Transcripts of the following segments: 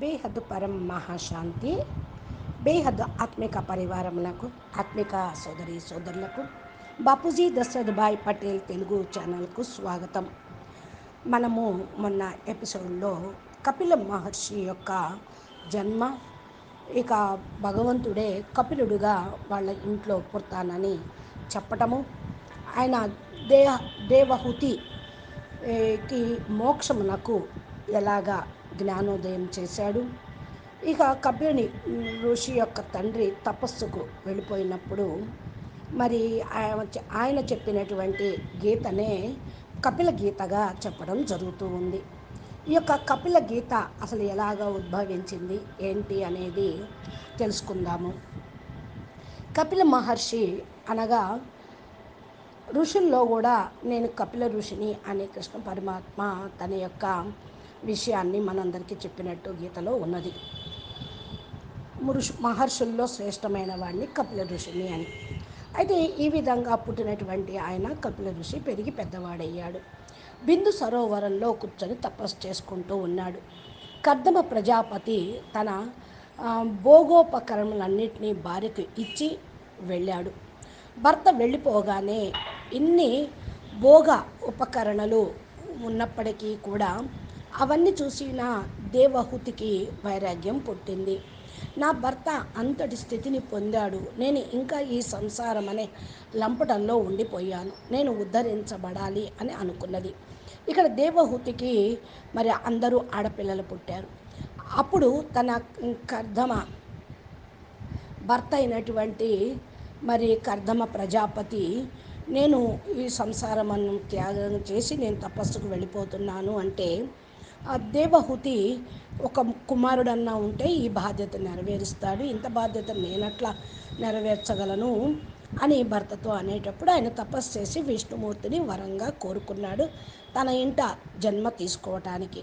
బేహద్దు పరం మహాశాంతి బేహద్దు ఆత్మిక పరివారములకు ఆత్మిక సోదరి సోదరులకు బాపూజీ దశరథ్ భాయ్ పటేల్ తెలుగు ఛానల్కు స్వాగతం. మనము మొన్న ఎపిసోడ్లో కపిల మహర్షి యొక్క జన్మ ఇక భగవంతుడే కపిలుడుగా వాళ్ళ ఇంట్లో పుడతానని చెప్పటము ఆయన దేహ దేవహుతి కి మోక్షమునకు ఎలాగా జ్ఞానోదయం చేశాడు. ఇక కపిలుని ఋషి యొక్క తండ్రి తపస్సుకు వెళ్ళిపోయినప్పుడు మరి ఆయన ఆయన చెప్పినటువంటి గీతనే కపిల గీతగా చెప్పడం జరుగుతూ ఉంది. ఈ యొక్క కపిల గీత అసలు ఎలాగ ఉద్భవించింది ఏంటి అనేది తెలుసుకుందాము. కపిల మహర్షి అనగా ఋషుల్లో కూడా నేను కపిల ఋషిని అనే కృష్ణ పరమాత్మ తన యొక్క విషయాన్ని మనందరికీ చెప్పినట్టు గీతలో ఉన్నది. మురుషు మహర్షుల్లో శ్రేష్టమైన వాడిని కపిల ఋషిని అని. అయితే ఈ విధంగా పుట్టినటువంటి ఆయన కపిల ఋషి పెరిగి పెద్దవాడయ్యాడు. బిందు సరోవరంలో కూర్చొని తపస్సు చేసుకుంటూ ఉన్నాడు. కర్దమ ప్రజాపతి తన ఆ, భోగోపకరణలన్నింటినీ భార్యకు ఇచ్చి వెళ్ళాడు. భర్త వెళ్ళిపోగానే ఇన్ని భోగ ఉపకరణలు ఉన్నప్పటికీ కూడా అవన్నీ చూసిన దేవహుతికి వైరాగ్యం పుట్టింది. నా భర్త అంతటి స్థితిని పొందాడు. నేను ఇంకా ఈ సంసారం అనే లంపటంలో ఉండిపోయాను. నేను ఉద్ధరించబడాలి అని అనుకున్నది. ఇక్కడ దేవహుతికి మరి అందరూ ఆడపిల్లలు పుట్టారు. అప్పుడు తన కర్ధమ భర్త అయినటువంటి మరి కర్ధమ ప్రజాపతి నేను ఈ సంసారమను త్యాగం చేసి నేను తపస్సుకు వెళ్ళిపోతున్నాను అంటే దేవహుతి ఒక కుమారుడన్నా ఉంటే ఈ బాధ్యత నెరవేరుస్తాడు. ఇంత బాధ్యత నేనట్లా నెరవేర్చగలను అని భర్తతో అనేటప్పుడు ఆయన తపస్సు చేసి విష్ణుమూర్తిని వరంగా కోరుకున్నాడు. తన ఇంట జన్మ తీసుకోవటానికి.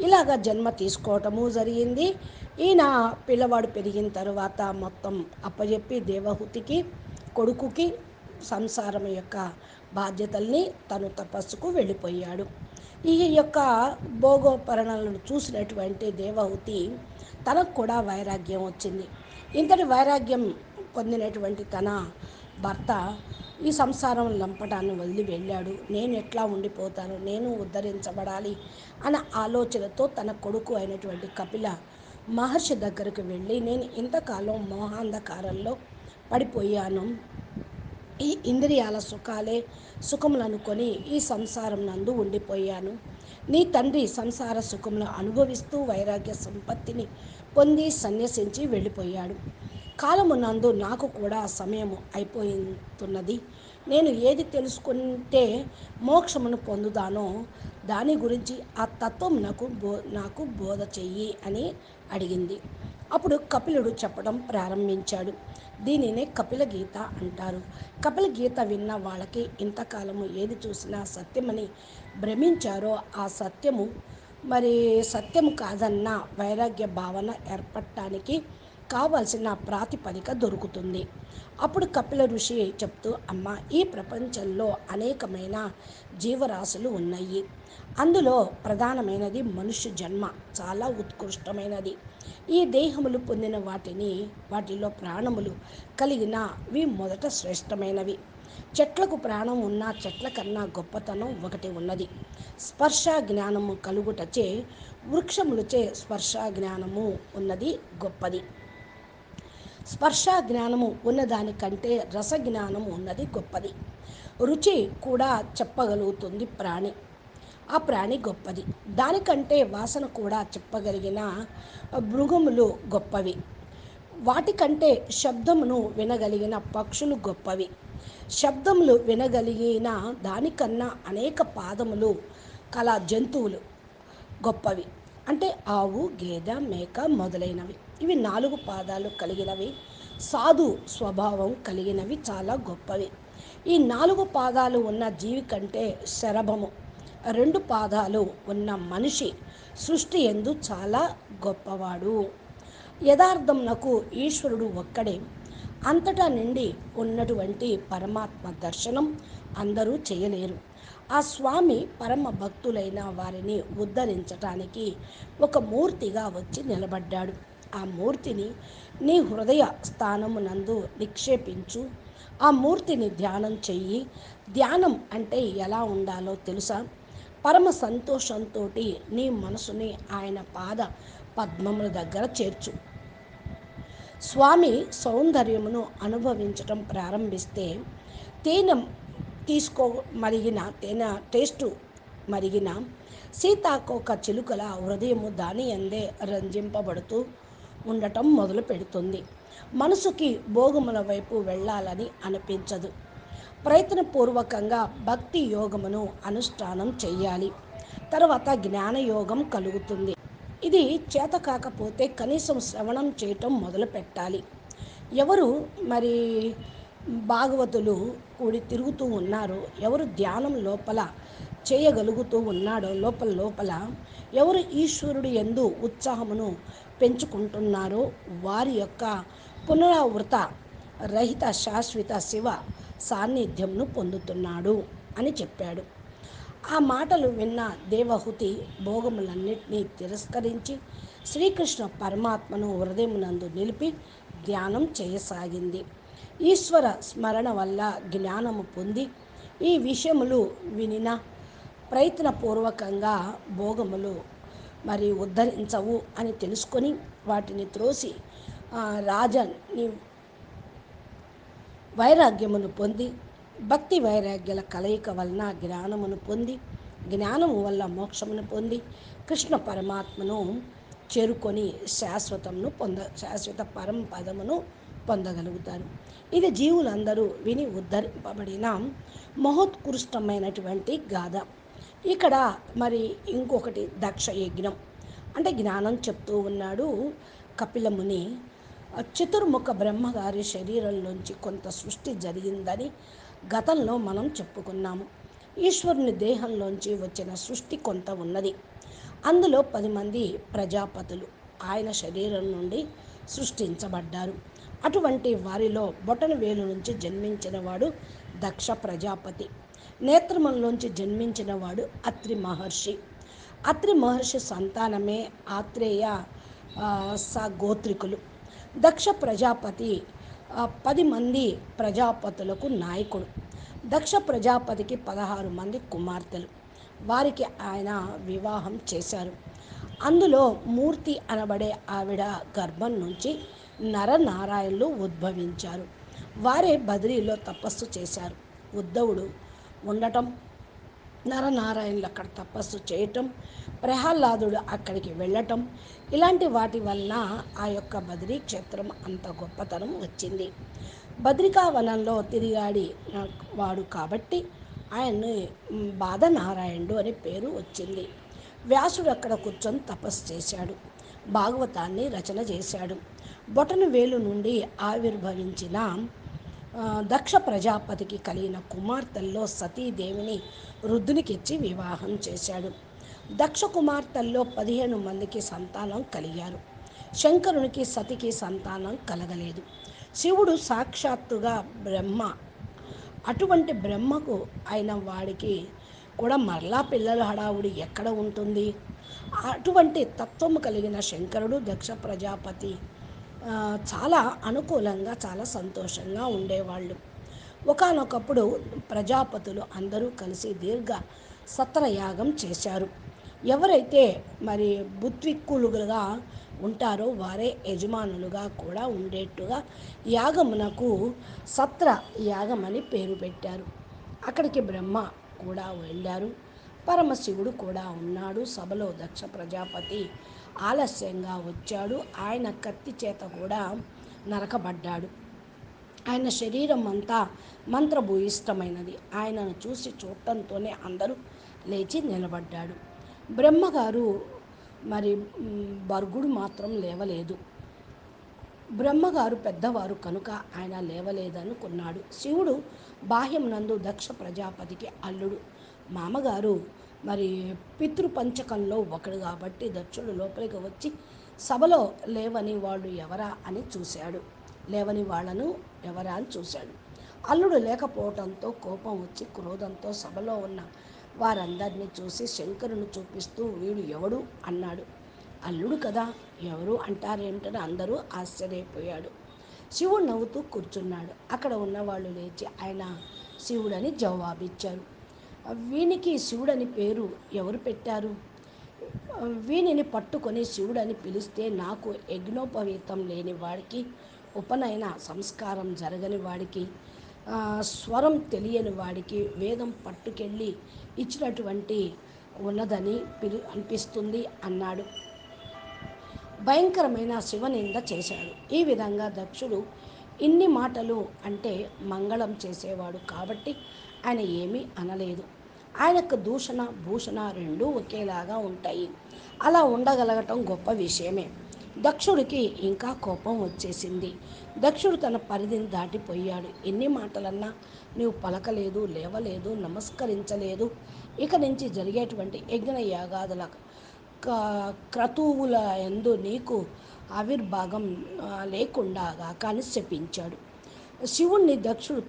ఇలాగ జన్మ తీసుకోవటము జరిగింది. ఈయన పిల్లవాడు పెరిగిన తర్వాత మొత్తం అప్పజెప్పి దేవహుతికి కొడుకుకి సంసారం యొక్క బాధ్యతల్ని తను తపస్సుకు వెళ్ళిపోయాడు. ఈ యొక్క భోగోపరణలను చూసినటువంటి దేవహూతి తనకు కూడా వైరాగ్యం వచ్చింది. ఇంతటి వైరాగ్యం పొందినటువంటి తన భర్త ఈ సంసారం లంపటాన్ని వదిలి వెళ్ళాడు. నేను ఎట్లా ఉండిపోతాను? నేను ఉద్ధరించబడాలి అన్న ఆలోచనతో తన కొడుకు అయినటువంటి కపిల మహర్షి దగ్గరకు వెళ్ళి నేను ఇంతకాలం మోహాంధకారంలో పడిపోయాను. ఈ ఇంద్రియాల సుఖాలే సుఖములనుకొని ఈ సంసారం నందు ఉండిపోయాను. నీ తండ్రి సంసార సుఖములు అనుభవిస్తూ వైరాగ్య సంపత్తిని పొంది సన్యసించి వెళ్ళిపోయాడు. కాలము నందు నాకు కూడా సమయం అయిపోతున్నది నేను ఏది తెలుసుకుంటే మోక్షమును పొందుతానో దాని గురించి ఆ తత్వం నాకు బో నాకు బోధ చెయ్యి అని అడిగింది. అప్పుడు కపిలుడు చెప్పడం ప్రారంభించాడు. దీనినే కపిల గీత అంటారు. కపిల గీత విన్న వాళ్ళకి ఇంతకాలము ఏది చూసినా సత్యమని భ్రమించారో ఆ సత్యము. మరి సత్యము కాదన్న వైరాగ్య భావన ఏర్పడటానికి కావలసిన ప్రాతిపదిక దొరుకుతుంది. అప్పుడు కపిల ఋషి చెప్తూ అమ్మ ఈ ప్రపంచంలో అనేకమైన జీవరాశులు ఉన్నాయి. అందులో ప్రధానమైనది మనుష్య జన్మ చాలా ఉత్కృష్టమైనది. ఈ దేహములు పొందిన వాటిని వాటిలో ప్రాణములు కలిగినవి మొదట శ్రేష్టమైనవి. చెట్లకు ప్రాణం ఉన్న చెట్ల కన్నా గొప్పతనం ఒకటి ఉన్నది. స్పర్శ జ్ఞానము కలుగుటచే వృక్షములచే స్పర్శ జ్ఞానము ఉన్నది గొప్పది. స్పర్శ జ్ఞానము ఉన్నదానికంటే రస జ్ఞానము ఉన్నది గొప్పది. రుచి కూడా చెప్పగలుగుతుంది ప్రాణి. ఆ ప్రాణి గొప్పది. దానికంటే వాసన కూడా చెప్పగలిగిన మృగములు గొప్పవి. వాటికంటే శబ్దమును వినగలిగిన పక్షులు గొప్పవి. శబ్దములు వినగలిగిన దానికన్నా అనేక పాదములు కల జంతువులు గొప్పవి. అంటే ఆవు గేదె మేక మొదలైనవి. ఇవి నాలుగు పాదాలు కలిగినవి. సాధు స్వభావం కలిగినవి చాలా గొప్పవి. ఈ నాలుగు పాదాలు ఉన్న జీవి కంటే శరభము. రెండు పాదాలు ఉన్న మనిషి సృష్టి ఎందు చాలా గొప్పవాడు. యథార్థమునకు ఈశ్వరుడు ఒక్కడే. అంతటా నిండి ఉన్నటువంటి పరమాత్మ దర్శనం అందరూ చేయలేరు. ఆ స్వామి పరమ భక్తులైన వారిని ఉద్ధరించటానికి ఒక మూర్తిగా వచ్చి నిలబడ్డాడు. ఆ మూర్తిని నీ హృదయ స్థానమునందు నిక్షేపించు. ఆ మూర్తిని ధ్యానం చెయ్యి. ధ్యానం అంటే ఎలా ఉండాలో తెలుసా? పరమ సంతోషంతో నీ మనసుని ఆయన పాద పద్మముల దగ్గర చేర్చు. స్వామి సౌందర్యమును అనుభవించటం ప్రారంభిస్తే తేనె తీసుకో మరిగిన తేనె టేస్టు మరిగిన సీతాకోక చిలుకల హృదయము దాని అందే రంజింపబడుతూ ఉండటం మొదలు పెడుతుంది. మనసుకి భోగముల వైపు వెళ్ళాలని అనిపించదు. ప్రయత్నపూర్వకంగా భక్తి యోగమును అనుష్ఠానం చేయాలి తర్వాత జ్ఞానయోగం కలుగుతుంది. ఇది చేత కాకపోతే కనీసం శ్రవణం చేయటం మొదలు పెట్టాలి. ఎవరు మరి భాగవతులు కూడి తిరుగుతూ ఉన్నారు ఎవరు ధ్యానం లోపల చేయగలుగుతూ ఉన్నాడో లోపల లోపల ఎవరు ఈశ్వరుడు ఎందు ఉత్సాహమును పెంచుకుంటున్నారో వారి యొక్క పునరావృత రహిత శాశ్వత శివ సాన్నిధ్యంను పొందుతున్నాడు అని చెప్పాడు. ఆ మాటలు విన్న దేవహుతి భోగములన్నింటినీ తిరస్కరించి శ్రీకృష్ణ పరమాత్మను హృదయమునందు నిలిపి ధ్యానం చేయసాగింది. ఈశ్వర స్మరణ వల్ల జ్ఞానము పొంది ఈ విషయములు వినిన ప్రయత్నపూర్వకంగా భోగములు మరి ఉద్ధరించవు అని తెలుసుకొని వాటిని త్రోసి ఆ, రాజని వైరాగ్యమును పొంది భక్తి వైరాగ్యాల కలయిక వలన జ్ఞానమును పొంది జ్ఞానము వల్ల మోక్షమును పొంది కృష్ణ పరమాత్మను చేరుకొని శాశ్వతమును పొంద శాశ్వత పరంపదమును పొందగలుగుతారు. ఇది జీవులందరూ విని ఉద్ధరింపబడిన మహోత్కృష్టమైనటువంటి గాథ. ఇక్కడ మరి ఇంకొకటి దక్ష యజ్ఞం. అంటే జ్ఞానం చెప్తూ ఉన్నాడు కపిలముని. చతుర్ముఖ బ్రహ్మగారి శరీరంలోంచి కొంత సృష్టి జరిగిందని గతంలో మనం చెప్పుకున్నాము. ఈశ్వరుని దేహంలోంచి వచ్చిన సృష్టి కొంత ఉన్నది. అందులో పది మంది ప్రజాపతులు ఆయన శరీరం నుండి సృష్టించబడ్డారు. అటువంటి వారిలో బొటన వేలు నుంచి జన్మించిన వాడు దక్ష ప్రజాపతి. నేత్రమంలోంచి జన్మించిన వాడు అత్రి మహర్షి. అత్రి మహర్షి సంతానమే ఆత్రేయ స గోత్రికులు. దక్ష ప్రజాపతి పది మంది ప్రజాపతులకు నాయకుడు. దక్ష ప్రజాపతికి పదహారు మంది కుమార్తెలు. వారికి ఆయన వివాహం చేశారు. అందులో మూర్తి అనబడే ఆవిడ గర్భం నుంచి నరనారాయణులు ఉద్భవించారు. వారే బద్రీలో తపస్సు చేశారు. ఉద్ధవుడు ఉండటం నరనారాయణులు అక్కడ తపస్సు చేయటం ప్రహ్లాదుడు అక్కడికి వెళ్ళటం ఇలాంటి వాటి వలన ఆ యొక్క బద్రీ క్షేత్రం అంత గొప్పతనం వచ్చింది. బద్రికావనంలో తిరిగాడి వాడు కాబట్టి ఆయన్ని మ్, బాధనారాయణుడు అనే పేరు వచ్చింది. వ్యాసుడు అక్కడ కూర్చొని తపస్సు చేశాడు భాగవతాన్ని రచన చేశాడు. బొటన వేలు నుండి ఆవిర్భవించిన దక్ష ప్రజాపతికి కలిగిన కుమార్తెల్లో సతీదేవిని రుద్రునికిచ్చి వివాహం చేశాడు. దక్ష కుమార్తెల్లో పదిహేను మందికి సంతానం కలిగారు. శంకరునికి సతికి సంతానం కలగలేదు. శివుడు సాక్షాత్తుగా బ్రహ్మ. అటువంటి బ్రహ్మకు అయిన వాడికి కూడా మరలా పిల్లల హడావుడి ఎక్కడ ఉంటుంది? అటువంటి తత్వము కలిగిన శంకరుడు దక్ష ప్రజాపతి చాలా అనుకూలంగా చాలా సంతోషంగా ఉండేవాళ్ళు. ఒకానొకప్పుడు ప్రజాపతులు అందరూ కలిసి దీర్ఘ సత్రయాగం చేశారు. ఎవరైతే మరి బుద్ధిక్కులుగా ఉంటారో వారే యజమానులుగా కూడా ఉండేట్టుగా యాగమునకు సత్ర యాగం అని పేరు పెట్టారు. అక్కడికి బ్రహ్మ కూడా వెళ్ళారు. పరమశివుడు కూడా ఉన్నాడు. సభలో దక్ష ప్రజాపతి ఆలస్యంగా వచ్చాడు. ఆయన కత్తి చేత కూడా నరకబడ్డాడు. ఆయన శరీరం అంతా మంత్రభూయిష్టమైనది. ఆయనను చూసి చూడటంతోనే అందరూ లేచి నిలబడ్డాడు బ్రహ్మగారు మరి బర్గుడు మాత్రం లేవలేదు. బ్రహ్మగారు పెద్దవారు కనుక ఆయన లేవలేదనుకున్నాడు. శివుడు బాహ్యం నందు దక్ష ప్రజాపతికి అల్లుడు. మామగారు మరి పితృపంచకంలో ఒకడు కాబట్టి దక్షుడు లోపలికి వచ్చి సభలో లేవని వాళ్ళు ఎవరా అని చూశాడు. లేవని వాళ్ళను ఎవరా అని చూశాడు. అల్లుడు లేకపోవడంతో కోపం వచ్చి క్రోధంతో సభలో ఉన్న వారందరినీ చూసి శంకరుని చూపిస్తూ వీడు ఎవడు అన్నాడు. అల్లుడు కదా ఎవరు అంటారేమిటని అందరూ ఆశ్చర్యపోయాడు శివుడు నవ్వుతూ కూర్చున్నాడు. అక్కడ ఉన్నవాళ్ళు లేచి ఆయన శివుడని జవాబిచ్చారు. వీనికి శివుడని పేరు ఎవరు పెట్టారు? వీనిని పట్టుకొని శివుడని పిలిస్తే నాకు యజ్ఞోపవీతం లేని వాడికి ఉపనయన సంస్కారం జరగని వాడికి స్వరం తెలియని వాడికి వేదం పట్టుకెళ్ళి ఇచ్చినటువంటి ఉన్నదని పిలు అనిపిస్తుంది అన్నాడు. భయంకరమైన శివనింద చేశాడు. ఈ విధంగా దక్షుడు ఇన్ని మాటలు అంటే మంగళం చేసేవాడు కాబట్టి ఆయన ఏమీ అనలేదు. ఆయనకు దూషణ భూషణ రెండూ ఒకేలాగా ఉంటాయి. అలా ఉండగలగటం గొప్ప విషయమే. దక్షుడికి ఇంకా కోపం వచ్చేసింది. దక్షుడు తన పరిధిని దాటిపోయాడు. ఎన్ని మాటలన్నా నీవు పలకలేదు లేవలేదు నమస్కరించలేదు. ఇక నుంచి జరిగేటువంటి యజ్ఞ యాగాదుల క- క్రతువుల ఎందు నీకు ఆవిర్భాగం లేకుండా కానీ శపించాడు శివుణ్ణి దక్షుడు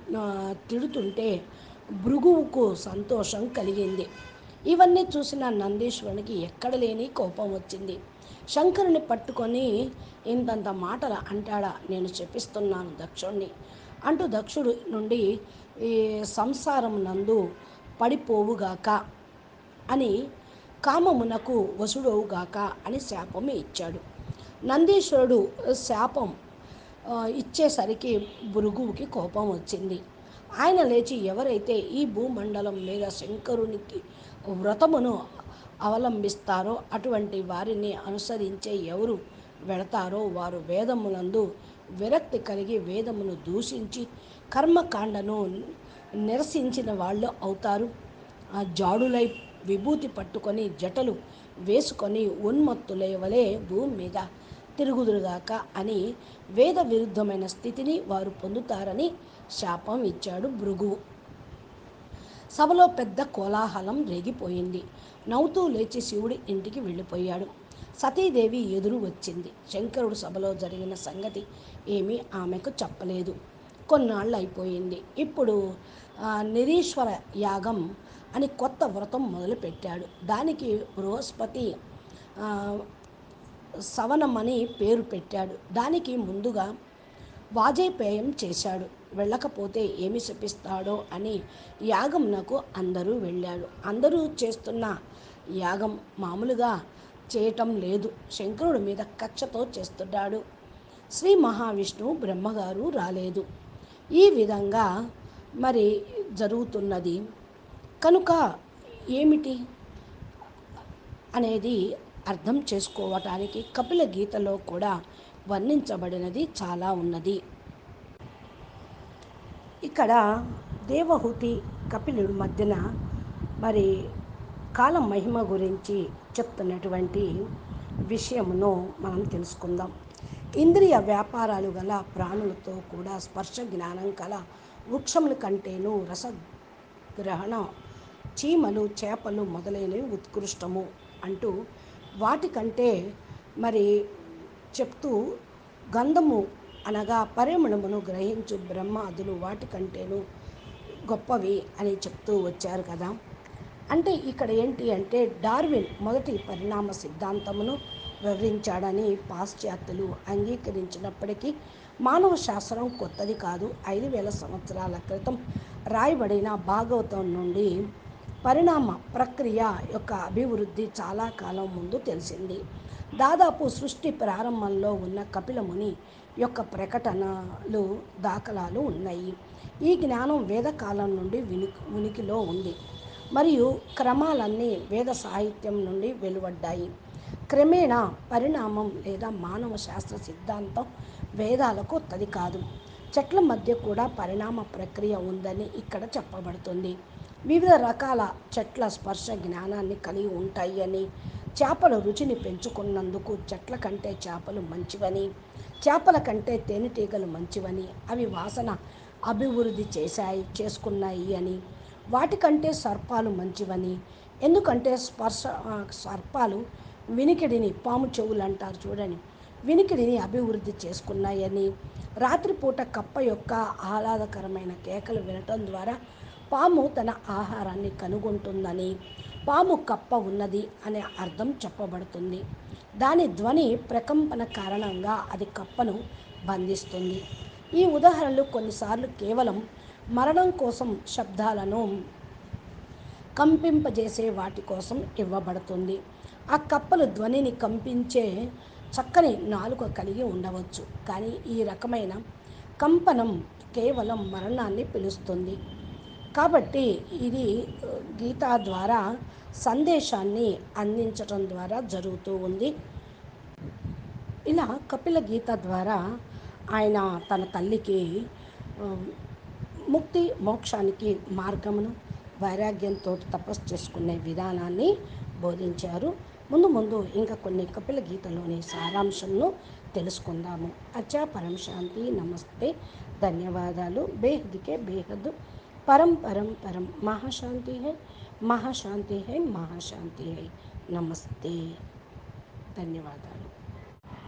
తిడుతుంటే భృగువుకు సంతోషం కలిగింది. ఇవన్నీ చూసిన నందీశ్వరునికి ఎక్కడ లేని కోపం వచ్చింది. శంకరుని పట్టుకొని ఇంతంత మాటలు అంటాడా? నేను చెప్పిస్తున్నాను దక్షుణ్ణి అంటూ దక్షుడు నుండి ఈ సంసారం నందు పడిపోవుగాక అని కామమునకు వసుడవుగాక అని శాపం ఇచ్చాడు. నందీశ్వరుడు శాపం ఇచ్చేసరికి భృగువుకి కోపం వచ్చింది. ఆయన లేచి ఎవరైతే ఈ భూమండలం మీద శంకరునికి వ్రతమును అవలంబిస్తారో అటువంటి వారిని అనుసరించే ఎవరు వెళతారో వారు వేదములందు విరక్తి కలిగి వేదమును దూషించి కర్మకాండను నిరసించిన వాళ్ళు అవుతారు. ఆ జాడులై విభూతి పట్టుకొని జటలు వేసుకొని ఉన్మత్తులై వలె భూమి మీద తిరుగుదురుగాక అని వేద విరుద్ధమైన స్థితిని వారు పొందుతారని శాపం ఇచ్చాడు భృగువు సభలో పెద్ద కోలాహలం రేగిపోయింది. నవ్వుతూ లేచి శివుడి ఇంటికి వెళ్ళిపోయాడు. సతీదేవి ఎదురు వచ్చింది. శంకరుడు సభలో జరిగిన సంగతి ఏమీ ఆమెకు చెప్పలేదు. కొన్నాళ్ళు అయిపోయింది ఇప్పుడు నిరీశ్వర యాగం అని కొత్త వ్రతం మొదలుపెట్టాడు. దానికి బృహస్పతి సవనమని పేరు పెట్టాడు. దానికి ముందుగా వాజేపేయం చేశాడు. వెళ్ళకపోతే ఏమి శపిస్తాడో అని యాగంనకు అందరూ వెళ్ళాడు అందరూ చేస్తున్న యాగం మామూలుగా చేయటం లేదు. శంకరుడి మీద కక్షతో చేస్తున్నాడు. శ్రీ మహావిష్ణువు బ్రహ్మగారు రాలేదు. ఈ విధంగా మరి జరుగుతున్నది. కనుక ఏమిటి? అనేది అర్థం చేసుకోవటానికి కపిల గీతలో కూడా వర్ణించబడినది చాలా ఉన్నది. ఇక్కడ దేవహూతి కపిలుడి మధ్యన మరి కాలం మహిమ గురించి చెప్తున్నటువంటి విషయమును మనం తెలుసుకుందాం. ఇంద్రియ వ్యాపారాలు గల ప్రాణులతో కూడా స్పర్శ జ్ఞానం గల వృక్షముల కంటేను రసగ్రహణ చీమలు చేపలు మొదలైనవి ఉత్కృష్టము అంటూ వాటికంటే మరి చెప్తూ గంధము అనగా పరిమళమును గ్రహించు బ్రహ్మాదులు వాటికంటేను గొప్పవి అని చెప్తూ వచ్చారు కదా. అంటే ఇక్కడ ఏంటి అంటే డార్విన్ మొదటి పరిణామ సిద్ధాంతమును వివరించాడని పాశ్చాత్యులు అంగీకరించినప్పటికీ మానవ శాస్త్రం కొత్తది కాదు. ఐదు వేల సంవత్సరాల క్రితం రాయబడిన భాగవతం నుండి పరిణామ ప్రక్రియ యొక్క అభివృద్ధి చాలా కాలం ముందు తెలిసింది. దాదాపు సృష్టి ప్రారంభంలో ఉన్న కపిలముని యొక్క ప్రకటనలు దాఖలాలు ఉన్నాయి. ఈ జ్ఞానం వేదకాలం నుండి విని ఉనికిలో ఉంది. మరియు క్రమాలన్నీ వేద సాహిత్యం నుండి వెలువడ్డాయి. క్రమేణా పరిణామం లేదా మానవ శాస్త్ర సిద్ధాంతం వేదాలకు కొత్తది కాదు. చెట్ల మధ్య కూడా పరిణామ ప్రక్రియ ఉందని ఇక్కడ చెప్పబడుతుంది. వివిధ రకాల చెట్ల స్పర్శ జ్ఞానాన్ని కలిగి ఉంటాయి అని చేపల రుచిని పెంచుకున్నందుకు చెట్ల కంటే చేపలు మంచివని చేపల కంటే తేనెటీగలు మంచివని అవి వాసన అభివృద్ధి చేశాయి చేసుకున్నాయి అని. వాటికంటే సర్పాలు మంచివని. ఎందుకంటే స్పర్శ సర్పాలు వినికిడిని పాము చెవులు అంటారు చూడని వినికిడిని అభివృద్ధి చేసుకున్నాయని. రాత్రిపూట కప్ప యొక్క ఆహ్లాదకరమైన కేకలు వినటం ద్వారా పాము తన ఆహారాన్ని కనుగొంటుందని పాము కప్ప ఉన్నది అనే అర్థం చెప్పబడుతుంది. దాని ధ్వని ప్రకంపన కారణంగా అది కప్పను బంధిస్తుంది. ఈ ఉదాహరణలు కొన్నిసార్లు కేవలం మరణం కోసం శబ్దాలను కంపింపజేసే వాటి కోసం ఇవ్వబడుతుంది. ఆ కప్పలు ధ్వనిని కంపించే చక్కని నాలుక కలిగి ఉండవచ్చు. కానీ ఈ రకమైన కంపనం కేవలం మరణాన్ని పిలుస్తుంది. కాబట్టి ఇది గీత ద్వారా సందేశాన్ని అందించటం ద్వారా జరుగుతూ ఉంది. ఇలా కపిల గీత ద్వారా ఆయన తన తల్లికి ముక్తి మోక్షానికి మార్గమును వైరాగ్యంతో తపస్సు చేసుకునే విధానాన్ని బోధించారు. ముందు ముందు ఇంకా కొన్ని కపిల గీతలోని సారాంశంను తెలుసుకుందాము. అచ్చా పరం శాంతి నమస్తే. ధన్యవాదాలు. బేహద్కే బేహద్ పరం పరం పరం మహాశాంతి హై మహాశాంతి హై మహాశాంతి హై నమస్తే ధన్యవాదాలు